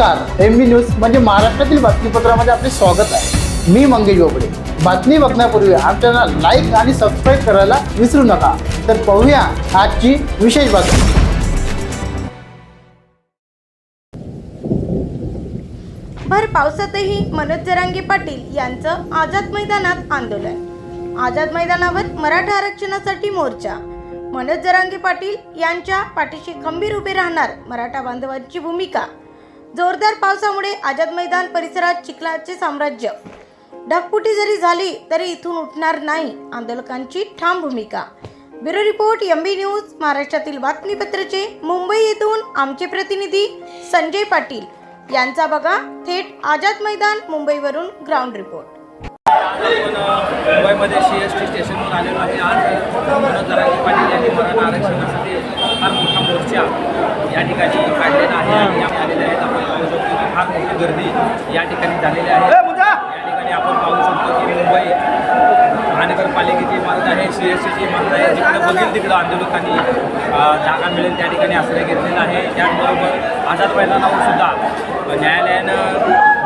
नमस्कार एम बी न्यूज म्हणजे महाराष्ट्रातील बातमीपत्रामध्ये आपले स्वागत आहे. मी मंगेश बोबडे. बातमी बघण्यापूर्वी आमच्या लाईक आणि सबस्क्राईब करायला विसरू नका. तर पाहूया आजची विशेष बातमी. भर पावसातही मनोज जरांगे पाटील यांचं आझाद मैदानात आंदोलन. आझाद मैदानावर मराठा आरक्षणासाठी मोर्चा. मनोज जरांगे पाटील यांच्या पाठीशी खंबीर उभे राहणार मराठा बांधवांची भूमिका. जोरदार पावसामुळे आझाद मैदान परिसरात चिखलाचे साम्राज्य. ढगफुटी जरी झाली तरी इथून उठणार नाही आंदोलकांची ठाम भूमिका. ब्युरो रिपोर्ट एमबी न्यूज महाराष्ट्रातील बातमीपत्राचे मुंबई येथून आमचे प्रतिनिधी संजय पाटील. यांचा बघा थेट आझाद मैदान मुंबईवरून ग्राउंड रिपोर्ट. मुंबईमध्ये सी एस टी स्टेशनवर आलेलो आहे. आज मनोज पाटील यांनी मराठा आरक्षणासाठी फार मोठा मोर्चा या ठिकाणी काढलेला आहे आणि आम्ही आलेले आहेत आपण पाहू शकतो की फार मोठी गर्दी या ठिकाणी झालेली आहे या ठिकाणी आपण पाहू शकतो की मुंबई महानगरपालिकेची इमारत आहे सी एस टीची इमारत आहे. जिकडे बघेल तिकडं आंदोलकांनी जागा मिळेल त्या ठिकाणी आश्रय घेतलेला आहे. त्याचबरोबर आझाद मैदानावर सुद्धा न्यायालयानं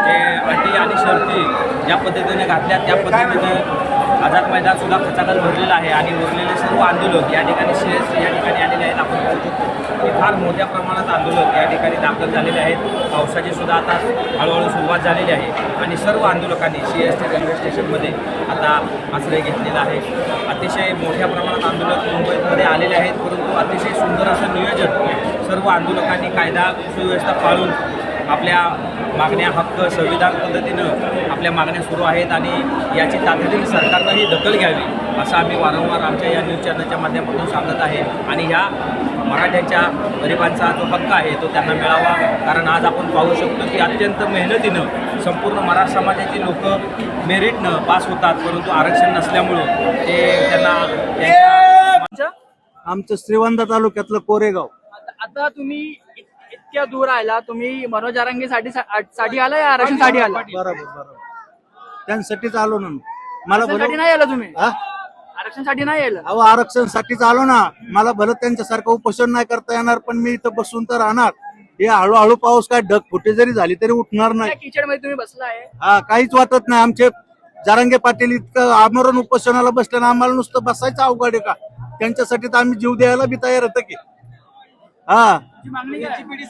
जे अटी आणि शर्ती ज्या पद्धतीने घातल्या त्या पद्धतीने आझाद मैदान सुद्धा खचाखच भरलेलं आहे आणि उरलेले सर्व आंदोलक या ठिकाणी सी एस या ठिकाणी आलेले आहेत आपण पाहू शकतो की फार मोठ्या प्रमाणात आंदोलक या ठिकाणी दाखल झालेले आहेत. पावसाची सुद्धा आता हळूहळू सुरुवात झालेली आहे आणि सर्व आंदोलकांनी सी एस टी रेल्वे स्टेशनमध्ये आता आश्रय घेतलेला आहे. अतिशय मोठ्या प्रमाणात आंदोलक मुंबईमध्ये आलेले आहेत परंतु अतिशय सुंदर असं नियोजन सर्व आंदोलकांनी कायदा सुव्यवस्था पाळून आपल्या मागण्या हक्क संविधान पद्धतीनं आपल्या मागण्या सुरू आहेत आणि याची तातडीने सरकारनं ही दखल घ्यावी असं आम्ही वारंवार आमच्या या न्यूज चॅनलच्या माध्यमातून सांगत आहे. आणि ह्या मराठ्यांच्या गरिबांचा जो हक्क आहे तो त्यांना मिळावा. कारण आज आपण पाहू शकतो की अत्यंत मेहनतीनं संपूर्ण मराठा समाजाची लोक मेरिटनं पास होतात परंतु आरक्षण नसल्यामुळं ते त्यांना आमचं श्रीवंत तालुक्यातलं कोरेगाव. आता तुम्ही इतक्या दूर आला तुम्ही मनोज आरंगेसाठी साठी आला या आरक्षणसाठी आला? बरोबर बरोबर त्यांसाठीच आलो ना. मला आरक्षणसाठी भलं नाही आला तुम्ही? हा? आरक्षणसाठी नाही आला? अहो आरक्षणसाठीच आलो ना. मला भलं त्यांच्यासारखं उपोषण नाही करता येणार पण मी इथं बसून तर राहणार. हे हळूहळू पाऊस काय ढग फुटे जरी झाली तरी उठणार नाही. किचडमध्ये तुम्ही बसलाय हा काहीच वाटत नाही. आमचे जारंगे पाटील इतकं आमरण उपोषणाला बसले ना आम्हाला नुसतं बसायचं अवघड आहे का? त्यांच्यासाठी तर आम्ही जीव द्यायला बी तयार होतं की. हा.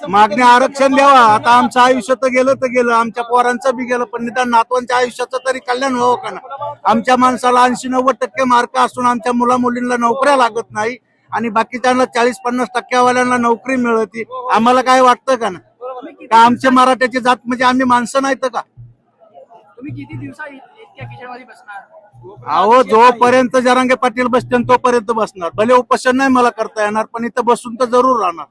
मागणी आरक्षण द्यावा. आता आमचं आयुष्य तर गेलं तर गेलं. आमच्या पोरांचं बी गेलं पण निदान नातवांच्या आयुष्याचं तरी कल्याण व्हावं का ना? आमच्या माणसाला ऐंशी नव्वद टक्के मार्क असून आमच्या मुला मुलींना नोकऱ्या लागत नाही आणि बाकीच्यांना चाळीस पन्नास टक्क्यावाल्यांना नोकरी मिळती. आम्हाला काय वाटतं का ना? का आमच्या मराठ्याची जात म्हणजे आम्ही माणसं नाहीत का? तुम्ही किती दिवसा अहो जोपर्यंत जरांगे पाटील बसतील तोपर्यंत बसणार. भले उपोषण नाही मला करता येणार पण इथं बसून तर जरूर राहणार.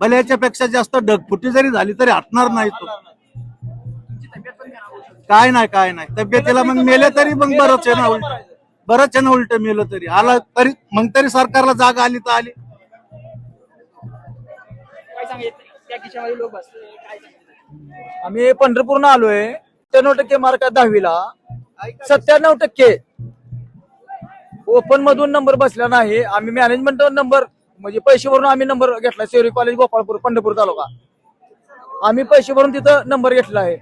भले याच्यापेक्षा जास्त ढगफुटी जरी झाली तरी हटणार नाही तो. काय नाही काय नाही. तब्येतीला मग मेले तरी मग बरंच आहे ना उलट. बरंच आहे ना उलट मेलं तरी. आला तरी मग तरी सरकारला जागा आली तर आली. काय सांगितलं त्या किचडमध्ये लोक बसले काय सांगितलं आम्ही पंढरपूरनं आलोय. सत्त्याण्णव टक्के मार्क आहेत दहावीला. सत्त्याण्णव टक्के. ओपन मधून नंबर बसला नाही. आम्ही मॅनेजमेंट नंबर म्हणजे पैसे भरून आम्ही नंबर घेतला. शेवरी कॉलेज गोपाळपूर पंढरपूर तालुका. आम्ही पैसे भरून तिथं नंबर घेतला आहे.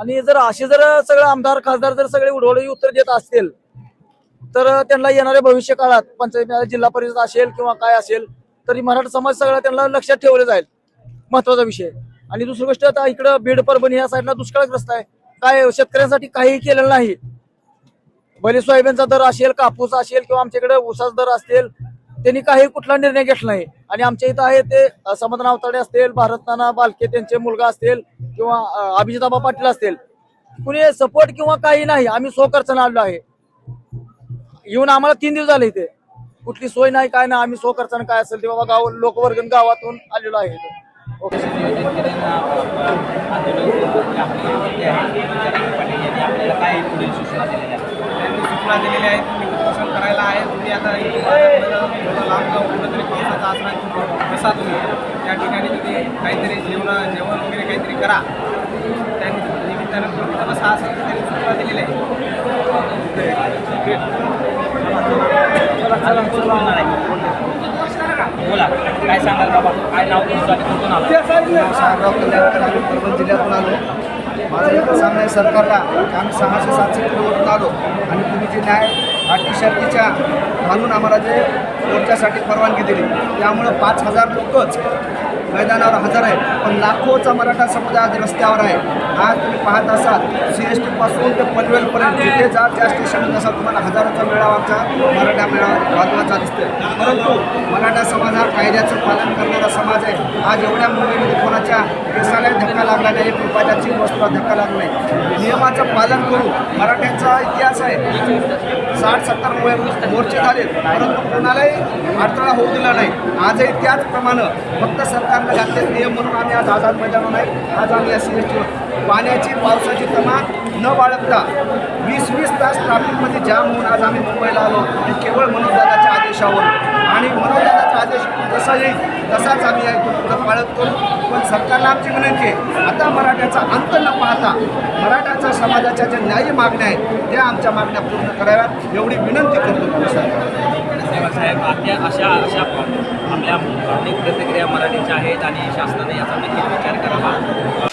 आणि जर असे जर सगळे आमदार खासदार जर सगळे उडवले उत्तर देत असतील तर त्यांना येणाऱ्या भविष्य काळात पंचायत जिल्हा परिषद असेल किंवा काय असेल तरी मराठा समाज सगळा त्यांना लक्षात ठेवलं जाईल. महत्त्वाचा विषय. आणि दुसरी गोष्ट आता इकडं बीड परभणी या साईडला दुष्काळग्रस्त आहे. काय शेतकऱ्यांसाठी काहीही केलेलं नाही. भले सोयाबीनचा दर असेल कापूस असेल किंवा आमच्याकडे ऊसाचा दर असेल त्यांनी काही कुठला निर्णय घेतला नाही. आणि आमच्या इथं आहे ते समाधान अवताडे असतील भारत नाना बालके त्यांचे मुलगा असतील किंवा अभिजिताबा पाटील असतील. कुणी सपोर्ट किंवा काही नाही आम्ही स्वखर्चाने आलो आहे. येऊन आम्हाला तीन दिवस झाले इथे. कुठली सोय नाही काय नाही आम्ही स्वखर्चाने काय असेल ते बाबा गाव लोकवर्गन गावातून आलेलो आहे. आपल्याला काय पुढील सूचना दिलेल्या त्यांनी सूचना दिलेल्या आहेत तुम्ही करायला आहे तुम्ही आता लांब जाऊन कुठेतरी पावसाचा आसरा तुम्ही तुम्ही त्या ठिकाणी तुम्ही काहीतरी जेवण जेवण वगैरे काहीतरी करा त्यांनी निमित्तानं तुम्ही तिथं असेल त्यांनी सूचना दिलेल्या आहे बोला. काय सांगाल बाबा? काय नाव तुमचं आणि कुठून आलं साहेबराव कल्याणकर आम्ही परभणी जिल्ह्यातून आलो. माझं एकच सांगणं आहे सरकारला. की आम्ही सहाशे सातशे किलोमीटरून आलो. आणि तुम्ही जे न्याय आठवी शर्तीच्या घालून आम्हाला जे मोर्चासाठी परवानगी दिली. त्यामुळं पाच हजार लोकच मैदानावर हजर आहेत. पण लाखोचा मराठा समुदाय आज रस्त्यावर आहे. आज तुम्ही पाहत असाल सी एस टीपासून ते पनवेलपर्यंत जिथे जा त्या स्टेशनमध्ये असाल तुम्हाला हजारोचा मेळावा आमचा मराठा मेळावा वाजवायचा दिसतोय. परंतु मराठा समाज हा कायद्याचं पालन करणारा समाज आहे. आज एवढ्या मुंबईमध्ये कोणाच्या केसाला धक्का लागला नाही एक रुपयाच्या वस्तूला धक्का लागला नाही. नियमाचं पालन करू मराठ्यांचा इतिहास आहे. साठ सत्तर मोर्चे झाले परंतु कोणालाही अडथळा होऊ दिला नाही. आजही त्याचप्रमाणे फक्त सरकारनं घातले नियम म्हणून आम्ही आज आझाद मैदानावर नाही आज आम्ही या सी एस टीवर पाण्याची पावसाची तमा न बाळगता वीस वीस तास ट्रॅफिकमध्ये जाम होऊन आज आम्ही मुंबईला आलो. केवळ केवळ मनोजदादाच्या आदेशावर आणि मनोजदादाचा आदेश जसा येईल तसाच आम्ही आहे तो पुढं पाळत करू. पण सरकारला आमची विनंती आहे आता मराठ्याचा अंत न पाहता मराठ्याच्या समाजाच्या ज्या न्याय्य मागण्या आहेत त्या आमच्या मागण्या पूर्ण कराव्यात एवढी विनंती करतो सर साहेब आपल्या अशा अशा आपल्या अनेक प्रतिक्रिया मराठीच्या आहेत आणि शासनाने याचा देखील विचार करावा.